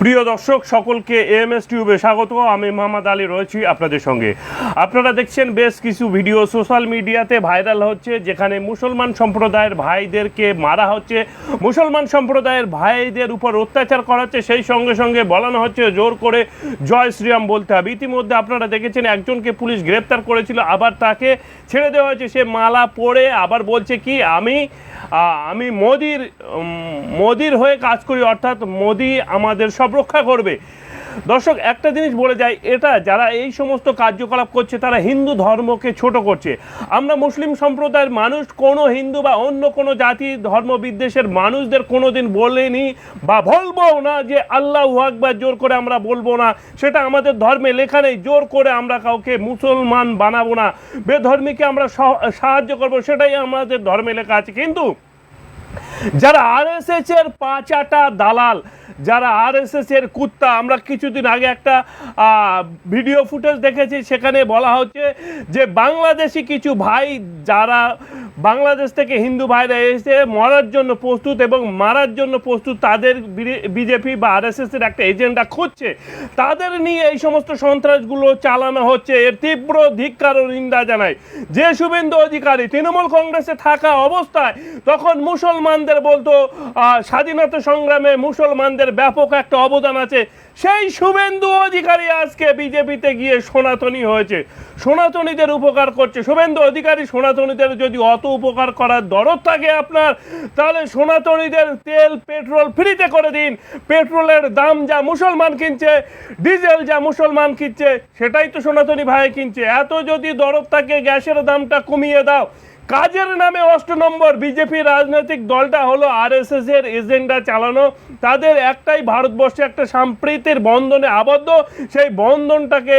প্রিয় দর্শক, সকলকে এএমএস টিউবে স্বাগত আমি মোহাম্মদ আলী রয়েছি আপনাদের সঙ্গে। আপনারা দেখছেন বেশ কিছু ভিডিও সোশ্যাল মিডিয়াতে ভাইরাল হচ্ছে, যেখানে মুসলমান সম্প্রদায়ের ভাইদেরকে মারা হচ্ছে। মুসলমান সম্প্রদায়ের ভাইদের উপর অত্যাচার করা হচ্ছে, সেই সঙ্গে সঙ্গে বলানো হচ্ছে, জোর করে জয় শ্রীরাম বলতে হবে। ইতিমধ্যে আপনারা দেখেছেন একজনকে পুলিশ গ্রেপ্তার করেছিল, আবার তাকে ছেড়ে দেওয়া হয়েছে। সে মালা পরে আবার বলছে কি, আমি আমি মোদির মোদির হয়ে কাজ করি অর্থাৎ মোদি আমাদের সব রক্ষা করবে। দর্শক, একটা জিনিস বলে যাই, এটা যারা এই সমস্ত কার্যকলাপ করছে, তারা হিন্দু ধর্মকে ছোট করছে। আমরা মুসলিম সম্প্রদায়ের মানুষ, কোনো হিন্দু বা অন্য কোনো জাতি, ধর্ম বিদ্বেষের মানুষদের কোনো দিন বলেনি বা বলব না যে আল্লাহ আকবার, জোর করে আমরা বলব না। সেটা আমাদের ধর্মে লেখা নেই, জোর করে আমরা কাউকে মুসলমান বানাবো না। বেধর্মীকে আমরা সাহায্য করব, সেটাই আমাদের ধর্মে লেখা আছে। কিন্তু যারা আরএসএস এর পাঁচাটা দালাল, যারা আরএসএস এর কুত্তা, আমরা কিছুদিন আগে একটা ভিডিও ফুটেজ দেখেছি, সেখানে বলা হচ্ছে যে বাংলাদেশি কিছু ভাই যারা বাংলাদেশ থেকে হিন্দু ভাইরা এসে মরার জন্য প্রস্তুত এবং মারার জন্য প্রস্তুত তাদের বিজেপি বা আরএসএস এর একটা এজেন্ডা খুঁজছে। তাদের নিয়ে এই সমস্ত সন্ত্রাসগুলো চালানো হচ্ছে। এর তীব্র ধিক্কার ও নিন্দা জানায়। যে শুভেন্দু অধিকারী তৃণমূল কংগ্রেসে থাকা অবস্থায় তখন মুসলমানদের বলতো স্বাধীনতা সংগ্রামে মুসলমানদের ব্যাপক একটা অবদান আছে। সেই শুভেন্দু অধিকারী আজকে বিজেপিতে গিয়ে সনাতনী হয়েছে। সনাতনীদের উপকার করছে। শুভেন্দু অধিকারী সনাতনীদের যদি অত উপকার করার দরদ থাকে আপনার। তাহলে সনাতনীদের তেল, পেট্রোল ফ্রিতে করে দিন। পেট্রোলের দাম যা মুসলমান কিনছে, ডিজেল যা মুসলমান কিনছে, সেটাই তো সনাতনী ভাই কিনছে। এত যদি দরদ থাকে, গ্যাসের দামটা কমিয়ে দাও। কাজের নামে অষ্ট নম্বর, বিজেপি রাজনৈতিক দলটা হলো আরএসএস এর এজেন্ডা চালানো। তাদের একটাই ভারতবর্ষে একটা সাম্প্রীতির বন্ধনে আবদ্ধ। সেই বন্ধনটাকে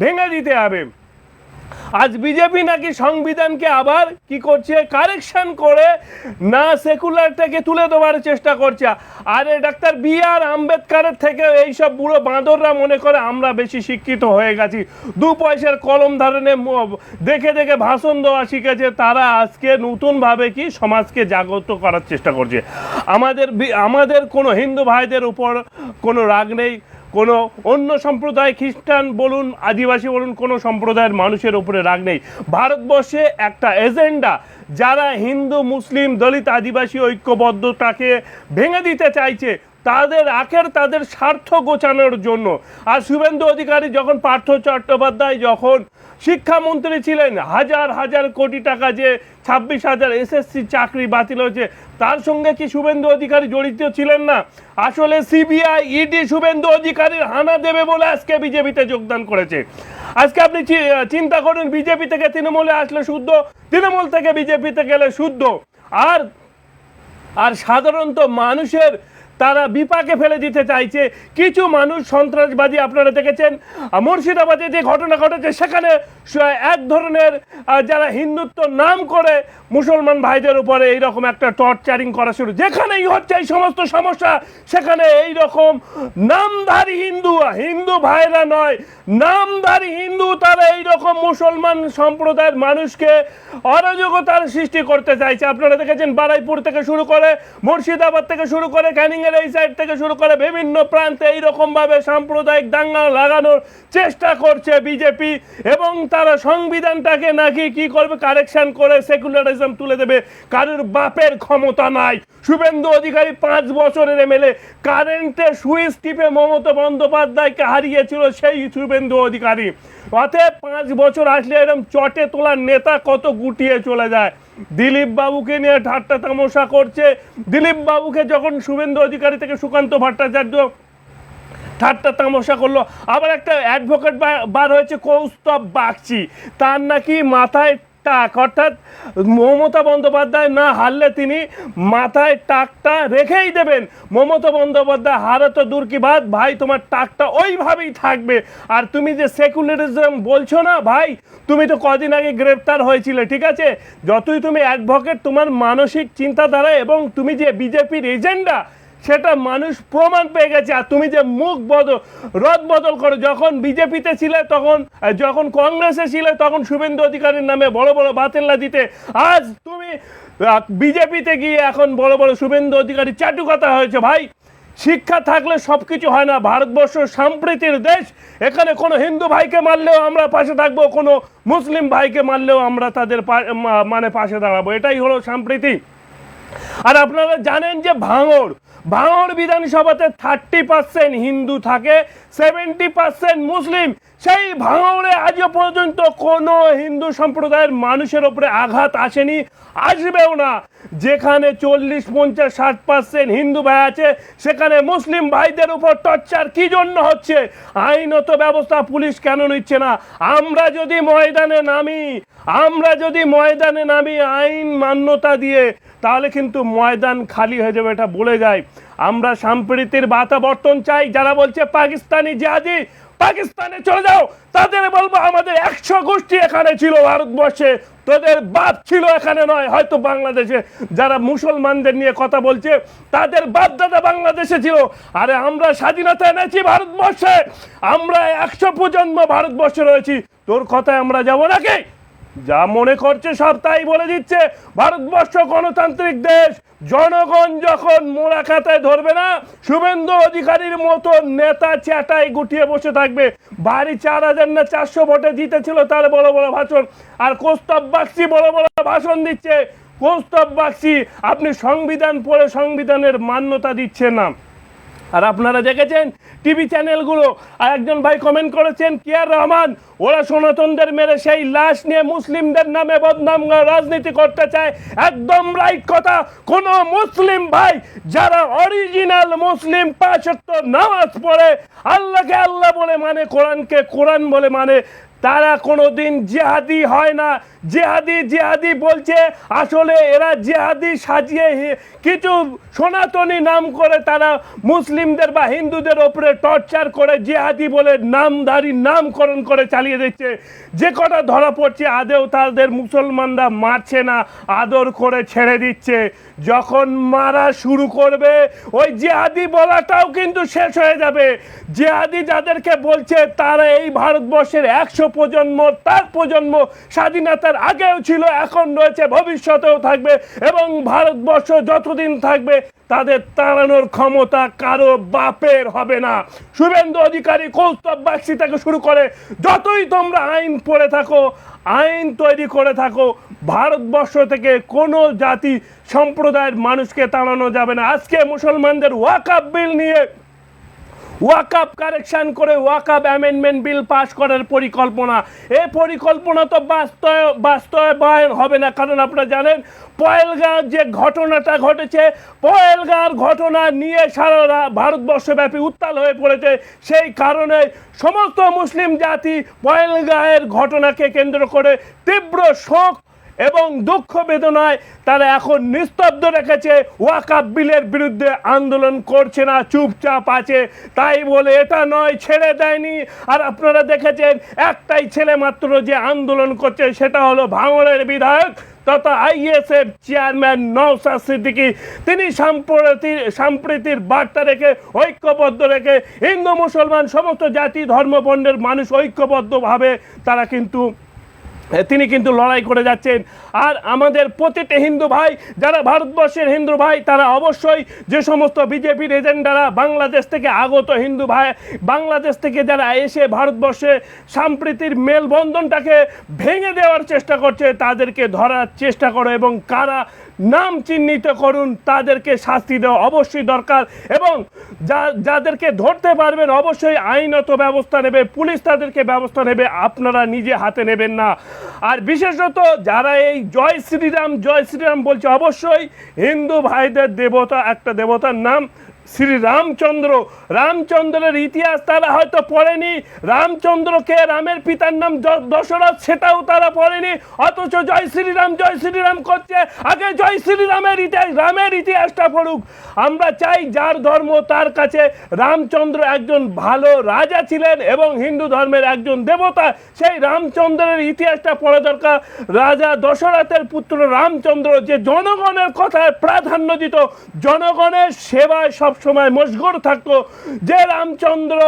ভেঙে দিতে হবে। আজ বিজেপি নাকি সংবিধানকে আবার কি করছে? কারেকশন করে না সেকুলারটাকে তুলে দেওয়ার চেষ্টা করছে। আরে ডাক্তার বি আর আম্বেদকারের থেকে এইসব বুড়ো বাঁদররা মনে করে আমরা বেশি শিক্ষিত হয়ে গেছি। দু পয়সার কলম ধারণে দেখে দেখে ভাষণ দেওয়া শিখেছে। তারা আজকে নতুনভাবে কি সমাজকে জাগ্রত করার চেষ্টা করছে। আমাদের আমাদের কোনো হিন্দু ভাইদের উপর কোনো রাগ নেই। কোনো অন্য সম্প্রদায় খ্রিস্টান বলুন, আদিবাসী বলুন, কোনো সম্প্রদায়ের মানুষের উপরে রাগ নেই। ভারতবর্ষে একটা এজেন্ডা, যারা হিন্দু, মুসলিম, দলিত, আদিবাসী ঐক্যবদ্ধতাকে ভেঙে দিতে চাইছে, তাদের আখের, তাদের স্বার্থ গোছানোর জন্য। আর শুভেন্দু অধিকারী যখন পার্থ চট্টোপাধ্যায় যখন শিক্ষামন্ত্রী ছিলেন, হাজার হাজার কোটি টাকা যে ছাব্বিশ হাজার এসএসসি চাকরি বাতিল হয়েছে, তার সঙ্গে কি শুভেন্দু অধিকারী জড়িত ছিলেন না? আসলে সিবিআই ইডি শুভেন্দু অধিকারীর হানা দেবে বলে আজকে বিজেপিতে যোগদান করেছে। আজকে আপনি চিন্তা করুন বিজেপি থেকে তৃণমূলে আসলে শুদ্ধ? তৃণমূল থেকে বিজেপিতে গেলে শুদ্ধ। আর আর সাধারণত মানুষের তারা বিপাকে ফেলে দিতে চাইছে। কিছু মানুষ সন্ত্রাসবাদী আপনারা দেখেছেন। মুর্শিদাবাদে যে ঘটনা ঘটেছে, সেখানে এক ধরনের যারা হিন্দুত্ব নাম করে মুসলমান ভাইদের উপরে এইরকম একটা টর্চারিং করা শুরু। যেখানেই হচ্ছে এই সমস্ত সমস্যা, সেখানে এই রকম নামধারী হিন্দু হিন্দু ভাইরা নয়, নামধারী হিন্দু তারা এই রকম মুসলমান সম্প্রদায়ের মানুষকে অরাজকতার সৃষ্টি করতে চাইছে। আপনারা দেখেছেন বারাইপুর থেকে শুরু করে মুর্শিদাবাদ থেকে শুরু করে ক্যানিং এর এই সাইড থেকে শুরু করে বিভিন্ন প্রান্তে এইরকম ভাবে সাম্প্রদায়িক দাঙ্গা লাগানোর চেষ্টা করছে বিজেপি এবং তারা সংবিধানটাকে নাকি কি করবে কারেকশন করে সেকুলারিজম তুলে দেবে, কারোর বাপের ক্ষমতা নাই। শুভেন্দু অধিকারী পাঁচ বছরের এমএলএ কারেন্টে সুইচ টিপে মমতা বন্দ্যোপাধ্যায়কে হারিয়েছিল সেই শুভেন্দু অধিকারী। অতএব পাঁচ বছর আসলে এরকম চটে তোলার নেতা কত গুটিয়ে চলে যায়? দিলীপ বাবুকে নিয়ে ঠাট্টা তামাশা করছে। দিলীপ বাবুকে যখন শুভেন্দু অধিকারী থেকে সুকান্ত ভট্টাচার্য ঠাট্টা তামাশা করল, আবার একটা অ্যাডভোকেট বার হয়েছে কৌস্তব বাগচি। তার নাকি মাথায় টাক, অর্থাৎ মমতা বন্দ্যোপাধ্যায় না হারলে তিনি মাথায় টাকটা রেখেই দেবেন। মমতা বন্দ্যোপাধ্যায়, হারে তো দূর কি বাদ ভাই তোমার টাকটা ওইভাবেই থাকবে। আর তুমি যে সেকুলারিজম বলছো না ভাই, তুমি তো কদিন আগে গ্রেপ্তার হয়েছিলে, ঠিক আছে? যতই তুমি অ্যাডভোকেট তোমার মানসিক চিন্তাধারা এবং তুমি যে বিজেপির এজেন্ডা সেটা মানুষ প্রমাণ পেয়ে গেছে। আর তুমি যে মুখ বদল, রদ বদল করো, যখন বিজেপিতে ছিলে তখন যখন কংগ্রেসে ছিলে তখন শুভেন্দু অধিকারীর নামে বড় বড় বাতেল্লা দিতে। আজ তুমি বিজেপিতে গিয়ে এখন বড় বড় শুভেন্দু অধিকারী চাটু কথা হয়েছে। ভাই, শিক্ষা থাকলে সব কিছু হয় না। ভারতবর্ষ সম্প্রীতির দেশ। এখানে কোনো হিন্দু ভাইকে মারলেও আমরা পাশে থাকব, কোনো মুসলিম ভাইকে মারলেও আমরা তাদের মানে পাশে দাঁড়াবো। এটাই হলো সম্প্রীতি। আর আপনারা জানেন যে ভাঙড় ভাঙড় বিধানসভাতে থার্টি পার্সেন্ট হিন্দু থাকে সেভেন্টি পার্সেন্ট মুসলিম। সেই ভাঙড়ে আজও পর্যন্ত কোনো হিন্দু সম্প্রদায়ের মানুষের ওপরে আঘাত আসেনি, আসবেও না। যেখানে চল্লিশ, পঞ্চাশ, ষাট পার্সেন্ট হিন্দু ভাই আছে, সেখানে মুসলিম ভাইদের উপর টর্চার কি জন্য হচ্ছে? আইনত ব্যবস্থা পুলিশ কেন নিচ্ছে না? আমরা যদি ময়দানে নামি, আমরা যদি ময়দানে নামি আইন মান্যতা দিয়ে, তাহলে কিন্তু ময়দান খালি হয়ে যাবে, এটা বলে যায়। আমরা সাম্প্রীতির বাতাবর্তন চাই, যারা বলছে পাকিস্তানি জিহাদি পাকিস্তানে চলে যাও। তাদের বলব, আমাদের একশো গোষ্ঠী এখানে ছিল ভারতবর্ষে। তোদের বাপ ছিল এখানে নয়, হয়তো বাংলাদেশে। যারা মুসলমানদের নিয়ে কথা বলছে, তাদের বাপ দাদা বাংলাদেশে ছিল। আরে আমরা স্বাধীনতা এনেছি ভারতবর্ষে। আমরা একশো প্রজন্ম ভারতবর্ষে রয়েছি। তোর কথায় আমরা যাব নাকি? যা মনে করছে সব তাই বলে দিচ্ছে। ভারতবর্ষ গণতান্ত্রিক দেশ। জনগণ যখন মোড়া খাতায় ধরবে না, শুভেন্দু অধিকারীর মতো নেতা চ্যাটাই গুটিয়ে বসে থাকবে। বাড়ি চার হাজার না চারশো ভোটে জিতেছিল তার বড় বড় ভাষণ। আর কোস্তব বাগচি বড় বড় ভাষণ দিচ্ছে। কোস্তব বাগচি, আপনি সংবিধান পড়ে সংবিধানের মান্যতা দিচ্ছেন না। আর আপনারা দেখেছেন টিভি চ্যানেলগুলো, আর একজন ভাই কমেন্ট করেছেন কিয়ার রহমান? ওরা সনাতনদের মেরে সেই লাশ নিয়ে মুসলিমদের নামে বদনাম রাজনীতি করতে চায়। একদম রাইট কথা। কোন মুসলিম ভাই যারা অরিজিনাল মুসলিম পাঁচত্ব নামাজ পড়ে, আল্লাহকে আল্লাহ বলে মানে কোরআনকে কোরআন বলে মানে তারা কোনোদিন জেহাদি হয় না। জেহাদি জেহাদি বলছে, আসলে এরা জেহাদি সাজিয়ে কিছু সনাতনী নাম করে তারা মুসলিমদের বা হিন্দুদের ওপরে টর্চার করে জেহাদি বলে নামধারী নামকরণ করে চালিয়ে দিচ্ছে। যে কটা ধরা পড়ছে আদেও তাদের মুসলমানরা মারছে না, আদর করে ছেড়ে দিচ্ছে। যখন মারা শুরু করবে, ওই জেহাদি বলাটাও কিন্তু শেষ হয়ে যাবে। জেহাদি যাদেরকে বলছে, তারা এই ভারতবর্ষের একশো প্রজন্ম, তার প্রজন্ম স্বাধীনতার আগেও ছিল, এখন রয়েছে, ভবিষ্যতেও থাকবে এবং ভারতবর্ষ যতদিন থাকবে তাদের তাড়ানোর ক্ষমতা কারও বাপের হবে না। শুভেন্দু অধিকারী কৌস্তব বাগচি থেকে শুরু করে যতই তোমরা আইন পড়ে থাকো, আইন তৈরি করে থাকো, ভারতবর্ষ থেকে কোনো জাতি সম্প্রদায়ের মানুষকে তাড়ানো যাবে না। আজকে মুসলমানদের ওয়াকাপ বিল নিয়ে ওয়াকাপ কারেকশন করে ওয়াকাপ অ্যামেন্ডমেন্ট বিল পাস করার পরিকল্পনা। এই পরিকল্পনা তো বাস্তব, বাস্তবায়ন হবে না, কারণ আপনারা জানেন পয়েলগাঁও যে ঘটনাটা ঘটেছে পয়েলগাঁর ঘটনা নিয়ে সারা ভারতবর্ষব্যাপী উত্তাল হয়ে পড়েছে। সেই কারণে সমস্ত মুসলিম জাতি পয়েলগাঁয়ের ঘটনাকে কেন্দ্র করে তীব্র শোক এবং দুঃখ বেদনায় তারা এখন নিস্তব্ধ রেখেছে। ওয়াকাপ বিলের বিরুদ্ধে আন্দোলন করছে না, চুপচাপ আছে। তাই বলে এটা নয়, ছেড়ে দেয়নি। আর আপনারা দেখেছেন, একটাই ছেলে মাত্র যে আন্দোলন করছে, সেটা হলো ভাঙড়ের বিধায়ক তথা আইএসএফ চেয়ারম্যান নওসাদ সিদ্দিকী। তিনি সাম্প্রতির সাম্প্রতির বার্তা রেখে ঐক্যবদ্ধ রেখে হিন্দু মুসলমান সমস্ত জাতি ধর্ম বর্ণের মানুষ ঐক্যবদ্ধভাবে তারা কিন্তু তিনি কিন্তু লড়াই করে যাচ্ছেন। আর আমাদের প্রতিটি হিন্দু ভাই, যারা ভারতবর্ষের হিন্দু ভাই, তারা অবশ্যই যে সমস্ত বিজেপির এজেন্ডারা বাংলাদেশ থেকে আগত হিন্দু ভাই, বাংলাদেশ থেকে যারা এসে ভারতবর্ষে সাম্প্রীতির মেলবন্ধনটাকে ভেঙে দেওয়ার চেষ্টা করছে, তাদেরকে ধরার চেষ্টা করো এবং কারা নাম চিহ্নিত করুন, তাদেরকে শাস্তি দেওয়া অবশ্যই দরকার এবং যা, যাদেরকে ধরতে পারবেন অবশ্যই আইনত ব্যবস্থা নেবে, পুলিশ তাদেরকে ব্যবস্থা নেবে, আপনারা নিজে হাতে নেবেন না। আর বিশেষত যারা এই জয় শ্রীরাম জয় শ্রীরাম বলছে, অবশ্যই হিন্দু ভাইদের দেবতা, একটা দেবতার নাম শ্রী রামচন্দ্র, রামচন্দ্রের ইতিহাস তারা হয়তো পড়েনি রামচন্দ্রকে রামের পিতার নাম দশরথ সেটাও তারা পড়েনি, অথচ জয় শ্রীরাম জয় শ্রীরাম করছে। আগে জয় শ্রীরামের ইতিহাস রামের ইতিহাসটা পড়ুক। আমরা চাই যার ধর্ম তার কাছে, রামচন্দ্র একজন ভালো রাজা ছিলেন এবং হিন্দু ধর্মের একজন দেবতা, সেই রামচন্দ্রের ইতিহাসটা পড়া দরকার। রাজা দশরথের পুত্র রামচন্দ্র যে জনগণের কথায় প্রাধান্য দিত, জনগণের সেবায় সবসময় মশগুর থাকতো। যে রামচন্দ্র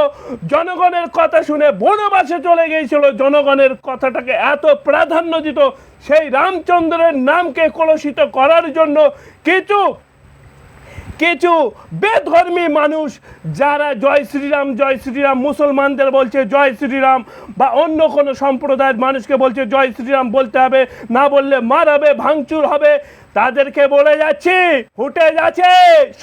জনগণের কথা শুনে বনবাসে চলে গিয়েছিল, জনগণের কথাটাকে এত প্রাধান্য দিত, সেই রামচন্দ্রের নামকে কলুষিত করার জন্য কিছু কিছু বেধর্মী মানুষ, যারা জয় শ্রীরাম জয় শ্রীরাম মুসলমানদের বলছে জয় শ্রীরাম, বা অন্য কোনো সম্প্রদায়ের মানুষকে বলছে জয় শ্রীরাম বলতে হবে, না বললে মার হবে ভাঙচুর হবে তাদেরকে বলে যাচ্ছি ফুটে যাচ্ছে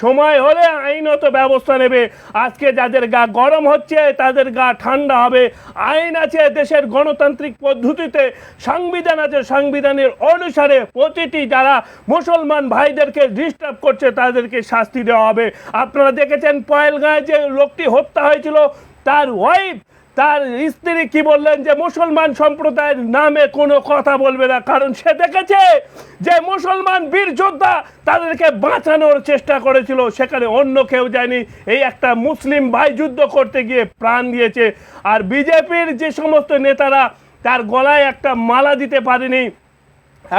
সময় হলে আইনত ব্যবস্থা নেবে। আজকে যাদের গা গরম হচ্ছে, তাদের গা ঠান্ডা হবে। আইন আছে দেশের গণতান্ত্রিক পদ্ধতিতে, সংবিধান আছে সংবিধানের অনুসারে প্রতিটি যারা মুসলমান ভাইদেরকে ডিস্টার্ব করছে, তাদেরকে শাস্তি দেওয়া হবে। আপনারা দেখেছেন পয়েলগাঁয়ে যে লোকটি হত্যা হয়েছিল, তার ওয়াইফ তার স্ত্রী কি বললেন যে মুসলমান সম্প্রদায়ের নামে কোনো কথা বলবে না? কারণ সে দেখেছে যে মুসলমান বীর যোদ্ধা তাদেরকে বাঁচানোর চেষ্টা করেছিল। সেখানে অন্য কেউ যায়নি। এই একটা মুসলিম ভাই যুদ্ধ করতে গিয়ে প্রাণ দিয়েছে। আর বিজেপির যে সমস্ত নেতারা তার গলায় একটা মালা দিতে পারেনি।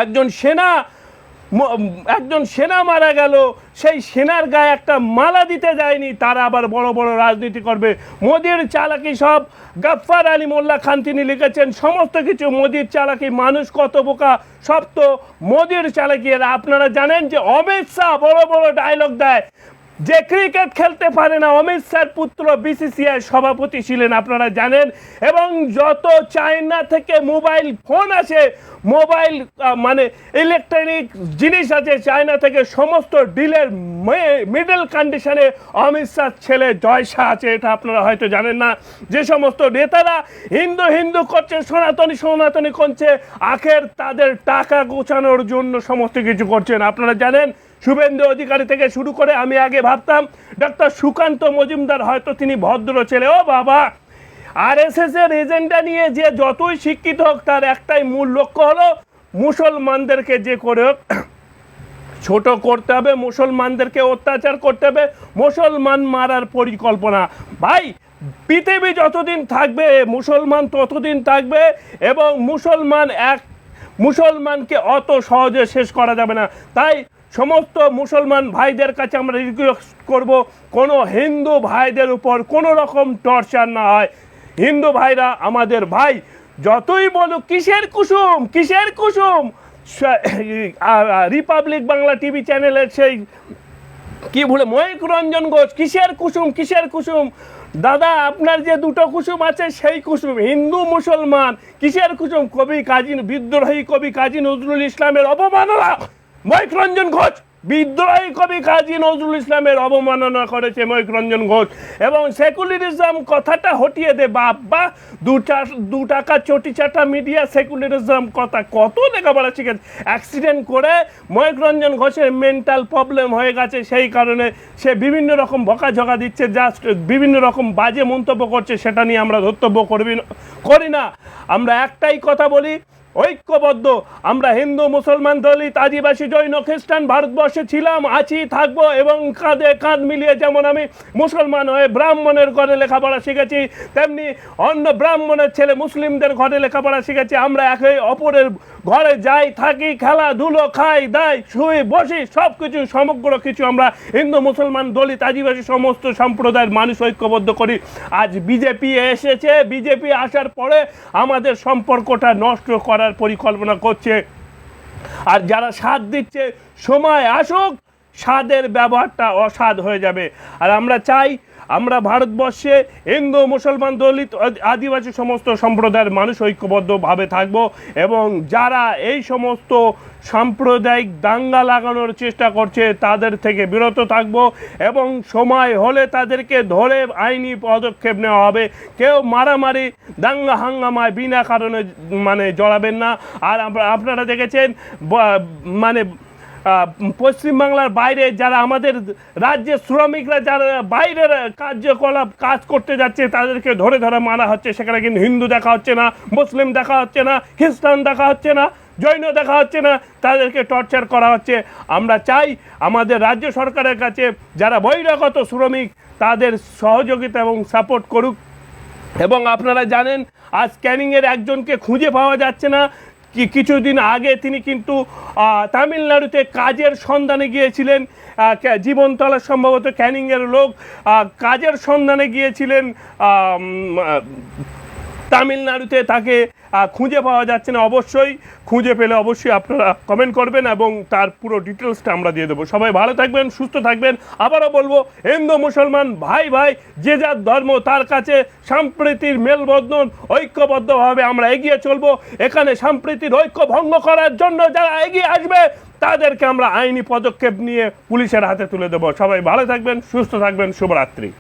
একজন সেনা একজন সেনা মারা গেল, সেই সেনার গায়ে একটা মালা দিতে যায়নি, তারা আবার বড় বড় রাজনীতি করবে। মোদির চালাকি সব, গাফফার আলী মোল্লা খান তিনি লিখেছেন, সমস্ত কিছু মোদির চালাকি, মানুষ কত বোকা, সব তো মোদির চালাকি। আপনারা জানেন যে অমিত শাহ বড় বড় ডায়লগ দেয়। যে ক্রিকেট খেলতে পারে না, অমিত শাহর পুত্র বিসিসিআই সভাপতি ছিলেন, আপনারা জানেন। এবং যত চায়না থেকে মোবাইল ফোন আছে মোবাইল মানে ইলেকট্রনিক জিনিস আছে, চায়না থেকে সমস্ত ডিলের মিডল কন্ডিশনে অমিত শাহ ছেলে জয় শাহ আছে, এটা আপনারা হয়তো জানেন না। যে সমস্ত নেতারা হিন্দু হিন্দু করছে, সনাতনী সনাতনী করছে, আখের তাদের টাকা গোছানোর জন্য সমস্ত কিছু করছেন, আপনারা জানেন। শুভেন্দু অধিকারী থেকে শুরু করে আমি আগে ভাবতাম ডক্টর সুকান্ত মজুমদার হয়তো তিনি ভদ্র ছেলে। ও বাবা! আর এস এর এজেন্ডা নিয়ে যে যতই শিক্ষিত হোক, তার একটাই মূল লক্ষ্য হলো মুসলমানদেরকে যে করে হোক ছোট করতে হবে, মুসলমানদেরকে অত্যাচার করতে হবে, মুসলমান মারার পরিকল্পনা। ভাই, পৃথিবী যতদিন থাকবে, মুসলমান ততদিন থাকবে এবং মুসলমান এক, মুসলমানকে অত সহজে শেষ করা যাবে না। তাই সমস্ত মুসলমান ভাইদের কাছে আমরা রিকোয়েস্ট করব, কোনো হিন্দু ভাইদের উপর কোনো রকম টর্চার না হয়। হিন্দু ভাইরা আমাদের ভাই, যতই বলুক, কিসের কুসুম কিসের কুসুম? রিপাবলিক বাংলা টিভি চ্যানেলের সেই, কি ভুলে ময়ূক রঞ্জন ঘোষ, কিসের কুসুম কিসের কুসুম? দাদা, আপনার যে দুটো কুসুম আছে, সেই কুসুম, হিন্দু মুসলমান, কিসের কুসুম? কবি কাজী বিদ্রোহী কবি কাজী নজরুল ইসলামের অবমাননা ময়ূক ঘোষ, বিদ্রোহী কবি কাজী নজরুল ইসলামের অবমাননা করেছে ময়ূক ঘোষ এবং সেকুলারিজম কথাটা হটিয়ে দে বাবা দু টাকা চটি চাটা মিডিয়া সেকুলারিজম কথা কত লেখাপড়া শিখেছে। অ্যাক্সিডেন্ট করে ময়ূক রঞ্জন ঘোষের মেন্টাল প্রবলেম হয়ে গেছে, সেই কারণে সে বিভিন্ন রকম বকাঝকা দিচ্ছে, জাস্ট বিভিন্ন রকম বাজে মন্তব্য করছে, সেটা নিয়ে আমরা ধর্তব্য করবি করি না। আমরা একটাই কথা বলি ঐক্যবদ্ধ। আমরা হিন্দু, মুসলমান, দলিত, আদিবাসী, জৈন, খ্রিস্টান, ভারতবর্ষে ছিলাম, আছি, থাকব এবং কাঁধে কাঁধ মিলিয়ে যেমন আমি মুসলমান হয়ে ব্রাহ্মণের ঘরে লেখাপড়া শিখেছি, তেমনি অন্য ব্রাহ্মণের ছেলে মুসলিমদের ঘরে লেখাপড়া শিখেছি। আমরা একে অপরের ঘরে যাই, থাকি খেলাধুলো খাই, দাই, শুই, বসি সব কিছু সমগ্র কিছু আমরা হিন্দু, মুসলমান, দলিত, আদিবাসী সমস্ত সম্প্রদায়ের মানুষ ঐক্যবদ্ধ করি। আজ বিজেপি এসেছে। বিজেপি আসার পরে আমাদের সম্পর্কটা নষ্ট করার পরিকল্পনা করছে। আর যারা স্বাদ দিচ্ছে, সময় আসুক স্বাদের ব্যবহারটা অসাধ হয়ে যাবে। আর আমরা চাই আমরা ভারতবর্ষে হিন্দু, মুসলমান, দলিত আদিবাসী সমস্ত সম্প্রদায়ের মানুষ ঐক্যবদ্ধভাবে থাকব এবং যারা এই সমস্ত সাম্প্রদায়িক দাঙ্গা লাগানোর চেষ্টা করছে তাদের থেকে বিরত থাকব এবং সময় হলে তাদেরকে ধরে আইনি পদক্ষেপ নেওয়া হবে। কেউ মারামারি, দাঙ্গা হাঙ্গামায় বিনা কারণে মানে জড়াবেন না। আর আপনারা দেখেছেন মানে পশ্চিমবাংলার বাইরে যারা আমাদের রাজ্যের শ্রমিকরা যারা বাইরের কার্যকলাপ কাজ করতে যাচ্ছে, তাদেরকে ধরে ধরে মারা হচ্ছে। সেখানে কিন্তু হিন্দু দেখা হচ্ছে না, মুসলিম দেখা হচ্ছে না, খ্রিস্টান দেখা হচ্ছে না, জৈন দেখা হচ্ছে না, তাদেরকে টর্চার করা হচ্ছে। আমরা চাই আমাদের রাজ্য সরকারের কাছে যারা বহিরাগত শ্রমিক, তাদের সহযোগিতা এবং সাপোর্ট করুক। এবং আপনারা জানেন, আজ ক্যানিংয়ের একজনকে খুঁজে পাওয়া যাচ্ছে না কিছুদিন আগে তিনি কিন্তু তামিলনাড়ুতে কাজের সন্ধানে গিয়েছিলেন। জীবনতলা সম্ভবত ক্যানিংয়ের লোক কাজের সন্ধানে গিয়েছিলেন তামিলনাড়ুতে তাকে খুঁজে পাওয়া যাচ্ছে না। অবশ্যই খুঁজে পেলে অবশ্যই আপনারা কমেন্ট করবেন এবং তার পুরো ডিটেলসটা আমরা দিয়ে দেবো। সবাই ভালো থাকবেন, সুস্থ থাকবেন। আবারও বলব, হিন্দু, মুসলমান, ভাই ভাই, যে যার ধর্ম, তার কাছে সাম্প্রীতির মেলবন্ধন ঐক্যবদ্ধভাবে আমরা এগিয়ে চলবো। এখানে সম্প্রীতির ঐক্য ভঙ্গ করার জন্য যারা এগিয়ে আসবে, তাদেরকে আমরা আইনি পদক্ষেপ নিয়ে পুলিশের হাতে তুলে দেবো। সবাই ভালো থাকবেন, সুস্থ থাকবেন, শুভরাত্রি।